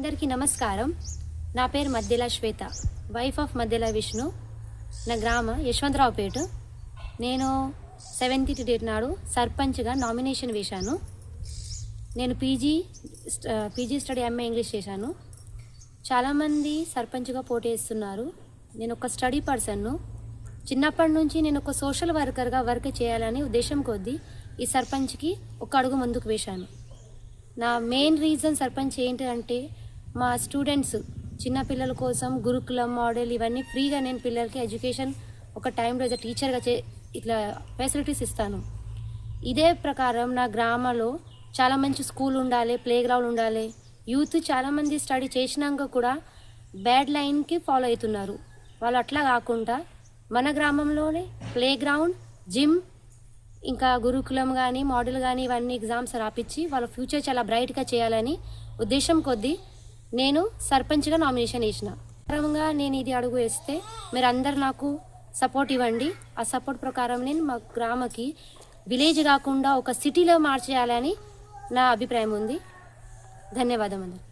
అందరికీ నమస్కారం. నా పేరు మధ్యల శ్వేత. వైఫ్ ఆఫ్ మధ్యల విష్ణు. నా గ్రామ యశ్వంతరావుపేట. నేను సెవెంత్ డేట్ నాడు సర్పంచ్గా నామినేషన్ వేశాను. నేను PG PG study MA English చేశాను. చాలామంది సర్పంచ్గా పోటీ చేస్తున్నారు నేను ఒక స్టడీ పర్సన్ను చిన్నప్పటి నుంచి నేను ఒక సోషల్ వర్కర్గా వర్క్ చేయాలని ఉద్దేశం కొద్దీ ఈ సర్పంచ్కి ఒక అడుగు ముందుకు వేశాను. నా మెయిన్ రీజన్ సర్పంచ్ ఏంటి అంటే మా స్టూడెంట్స్ చిన్నపిల్లల కోసం గురుకులం మోడల్ ఇవన్నీ ఫ్రీగా నేను పిల్లలకి ఎడ్యుకేషన్ ఒక టైంలో యాజ్ టీచర్గా చే ఇట్లా ఫెసిలిటీస్ ఇస్తాను. ఇదే ప్రకారం నా గ్రామంలో చాలా మంచి స్కూల్ ఉండాలి ప్లే గ్రౌండ్ ఉండాలి యూత్ చాలామంది స్టడీ చేసినాక కూడా బ్యాడ్ లైన్కి ఫాలో అవుతున్నారు. వాళ్ళు అట్లా కాకుండా మన గ్రామంలోనే ప్లే గ్రౌండ్ జిమ్ ఇంకా గురుకులం కానీ మోడల్ కానీ ఇవన్నీ ఎగ్జామ్స్ రాపించి వాళ్ళ ఫ్యూచర్ చాలా బ్రైట్గా చేయాలని ఉద్దేశం కొద్దీ నేను సర్పంచ్గా నామినేషన్ వేసిన. క్రమంగా నేను ఇది అడుగు వేస్తే మీరు అందరు నాకు సపోర్ట్ ఇవ్వండి. ఆ సపోర్ట్ ప్రకారం నేను మా గ్రామకి విలేజ్ కాకుండా ఒక సిటీలో మార్చేయాలని నా అభిప్రాయం ఉంది. ధన్యవాదం అందరు